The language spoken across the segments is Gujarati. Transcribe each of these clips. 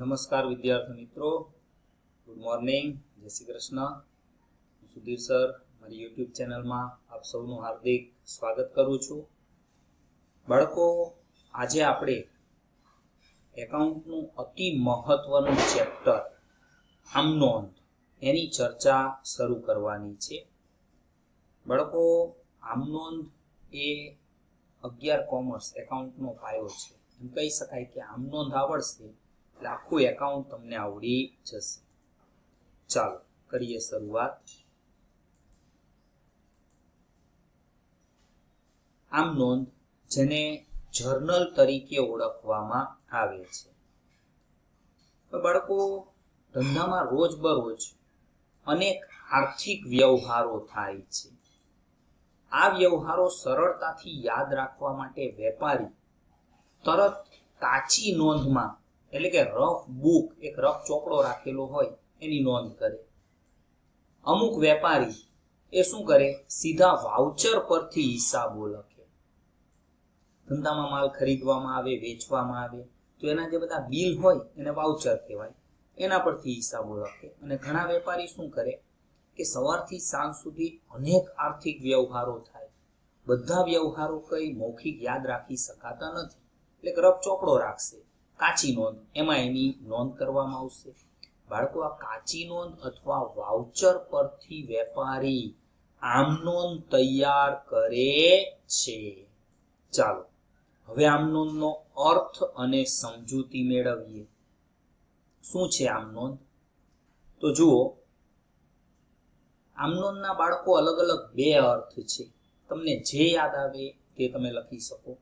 નમસ્કાર વિદ્યાર્થી મિત્રો. Good morning Jai Shri Krishna. Sudhir sir. મારી યુટ્યુબ ચેનલમાં આપ સૌનું હાર્દિક સ્વાગત કરું છું. બાળકો, આજે આપણે એકાઉન્ટનું અતિ મહત્વનું ચેપ્ટર આમ નોંધ એની ચર્ચા શરૂ કરવાની છે. બાળકો આમ નોંધ એ અગિયાર કોમર્સ એકાઉન્ટનો પાયો છે. એમ કહી શકાય કે આમ નોંધ આવડશે એટલે એકાઉન્ટ તમને આવડી જશે. ચાલો, કરીએ શરૂઆત. આમ નોંધ, જેને જર્નલ તરીકે ઓળખવામાં આવે છે. બાળકો, ધંધામાં રોજબરોજ અનેક આર્થિક વ્યવહારો થાય છે. આ વ્યવહારો સરળતાથી યાદ રાખવા માટે વેપારી તરત કાચી નોંધમાં એટલે કે રફ બુક, એક રફ ચોપડો રાખેલો હોય, એની નોંધ કરે. અમુક વેપારી એ શું કરે? સીધા વાઉચર પરથી હિસાબો લખે. ધંધામાં માલ ખરીદવામાં આવે, વેચવામાં આવે, તો એના જે બધા બિલ હોય, એને વાઉચર કહેવાય. એના પરથી હિસાબો લખે. અને ઘણા વેપારી શું કરે? કે સવારથી સાંજ સુધી અનેક આર્થિક વ્યવહારો થાય. બધા વ્યવહારો કઈ મૌખિક યાદ રાખી શકાતા નથી. એટલે રફ ચોપડો રાખશે. કાચી નોંધ. એમાં એની નોંધ કરવામાં આવશે. બાળકો, આ કાચી નોંધ અથવા વાઉચર પરથી વેપારી આમ નોંધ તૈયાર કરે છે. ચાલો, હવે આમ નોંધનો અર્થ અને સમજૂતી મેળવીએ. શું છે આમ નોંધ? તો જુઓ, આમ નોંધના બાળકો અલગ અલગ બે અર્થ છે. તમને જે યાદ આવે તે તમે લખી શકો.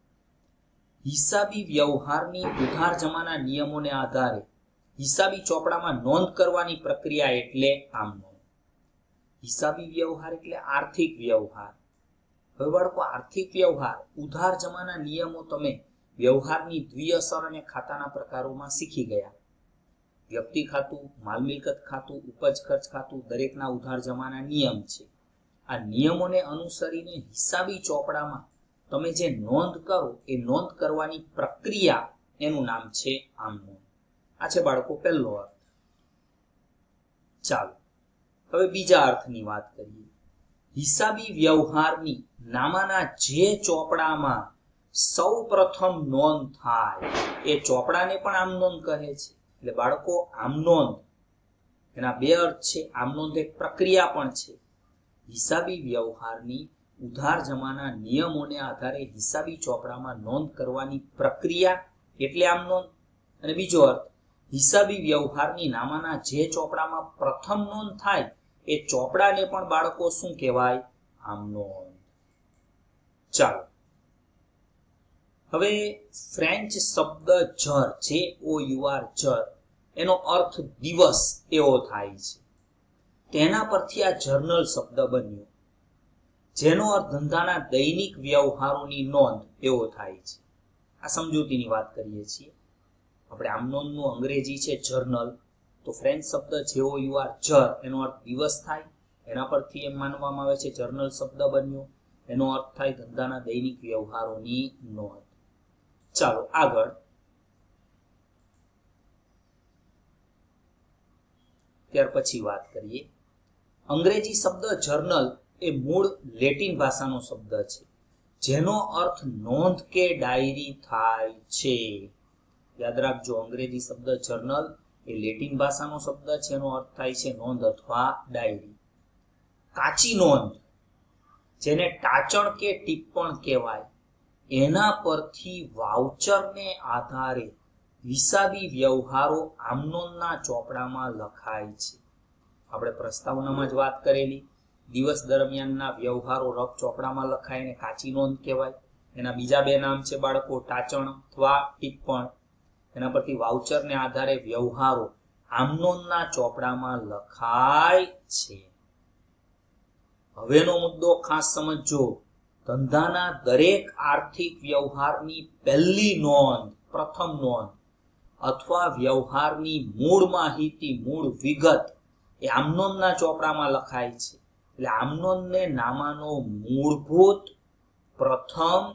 હિસાબી વ્યવહારની ઉધાર જમાના નિયમોને આધારે હિસાબી ચોપડામાં નોંધ કરવાની પ્રક્રિયા એટલે આમ હિસાબી વ્યવહાર એટલે આર્થિક વ્યવહાર. હવે બાળકો, આર્થિક વ્યવહાર, ઉધાર જમાના નિયમો તમે વ્યવહારની દ્વિઅસર અને ખાતાના પ્રકારોમાં શીખી ગયા. વ્યક્તિ ખાતું, માલ મિલકત ખાતું, ઉપજ ખર્ચ ખાતું દરેકના ઉધાર જમાના નિયમ છે. આ નિયમોને અનુસરીને હિસાબી ચોપડામાં તમે જે નોંધ કરો, એ નોંધ કરવાની પ્રક્રિયા એનું નામ છે આમ આ છે બાળકો, પહેલો અર્થ. ચાલો, હવે બીજા અર્થની વાત કરીએ. હિસાબી વ્યવહારની નામાના જે ચોપડામાં સૌ પ્રથમ નોંધ થાય, એ ચોપડાને પણ આમ નોંધ કહે છે. એટલે બાળકો, આમ નોંધ. એના બે અર્થ છે, આમ નોંધ એક પ્રક્રિયા પણ છે. હિસાબી વ્યવહારની ઉધાર જમાના નિયમોને આધારે હિસાબી ચોપડામાં નોંધ કરવાની પ્રક્રિયા એટલે આમ નોંધ. અને બીજો અર્થ, હિસાબી વ્યવહારની નામાના જે ચોપડામાં પ્રથમ નોંધ થાય, એ ચોપડાને પણ બાળકો શું કહેવાય? આમ નોંધ. ચાલો. હવે ફ્રેન્ચ શબ્દ જર જે ઓ યુઆર જર, એનો અર્થ દિવસ એવો થાય છે. તેના પરથી આ જર્નલ શબ્દ બન્યો. જેનો અર્થ ધંધાના દૈનિક વ્યવહારોની નોંધ એવો થાય છે. આ સમજૂતીની વાત કરીએ છીએ. આપણે આમ નોંધનું અંગ્રેજી છે જર્નલ તો ફ્રેન્ચ શબ્દ જેવો યુ આર જર એનો અર્થ દિવસ થાય. એના પરથી એમ માનવામાં આવે છે જર્નલ શબ્દ બન્યો. એનો અર્થ થાય ધંધાના દૈનિક વ્યવહારોની નોંધ. ચાલો આગળ. ત્યાર પછી વાત કરીએ. અંગ્રેજી શબ્દ જર્નલ એ મૂળ લેટિન ભાષાનો શબ્દ છે. જેનો અર્થ નોંધ કે ડાયરી થાય છે. યાદ રાખજો, અંગ્રેજી શબ્દ જર્નલ એ લેટિન ભાષાનો શબ્દ છે, એનો અર્થ થાય છે નોંધ અથવા ડાયરી. કાચી નોંધ, જેને ટાચણ કે ટિપ્પણ કહેવાય, એના પરથી વાઉચરને આધારે હિસાબી વ્યવહારો આમનોંધના ચોપડામાં લખાય છે. આપણે પ્રસ્તાવનામાં જ વાત કરેલી. દિવસ દરમિયાનના વ્યવહારો રફ ચોપડામાં લખાય ને કાચી નોંધ કહેવાય. એના બીજા બે નામ છે બાળકો, ટાચણ અથવા ટિપ્પણ. એના પરથી વાઉચરને આધારે વ્યવહારો આમનોંધના ચોપડામાં લખાય છે. હવેનો મુદ્દો ખાસ સમજજો. ધંધાના દરેક આર્થિક વ્યવહારની પહેલી નોંધ, પ્રથમ નોંધ, અથવા વ્યવહારની મૂળ માહિતી, મૂળ વિગત એ આમનોંધના ચોપડામાં લખાય છે. એટલે આમનોંધને નામાનો મૂળભૂત પ્રથમ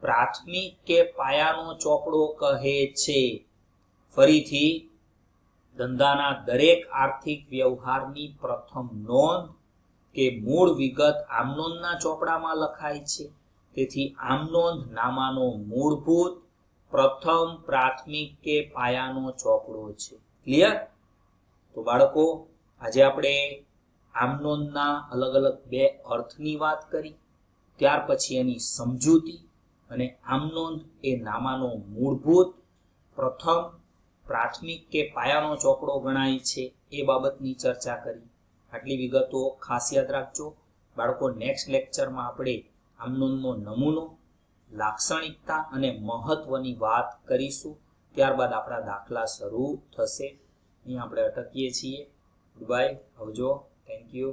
પ્રાથમિક કે પાયાનો ચોપડો કહે છે. ફરીથી, ધંધાના દરેક આર્થિક વ્યવહારની પ્રથમ નોંધ કે મૂળ વિગત આમનોંધના ચોપડામાં લખાય છે. તેથી આમનોંધ નામાનો મૂળભૂત પ્રથમ પ્રાથમિક કે પાયાનો ચોપડો છે. ક્લિયર? તો બાળકો, આજે આપણે આમનોંધના અલગ અલગ બે અર્થની વાત કરી, ત્યાર પછી એની સમજૂતી અને આમનોંધ એ નામાનો મૂળભૂત, પ્રથમ, પ્રાથમિક કે પાયાનો ચોપડો ગણાય છે એ બાબતની ચર્ચા કરી. આટલી વિગતો ખાસ યાદ રાખજો. બાળકો નેક્સ્ટ લેક્ચરમાં આપણે આમનોંધનો નમૂનો, લાક્ષણિકતા અને મહત્વની વાત કરીશું. ત્યારબાદ આપણા દાખલા શરૂ થશે. અહીં આપણે અટકીએ છીએ. ગુડ બાય આવજો. Thank you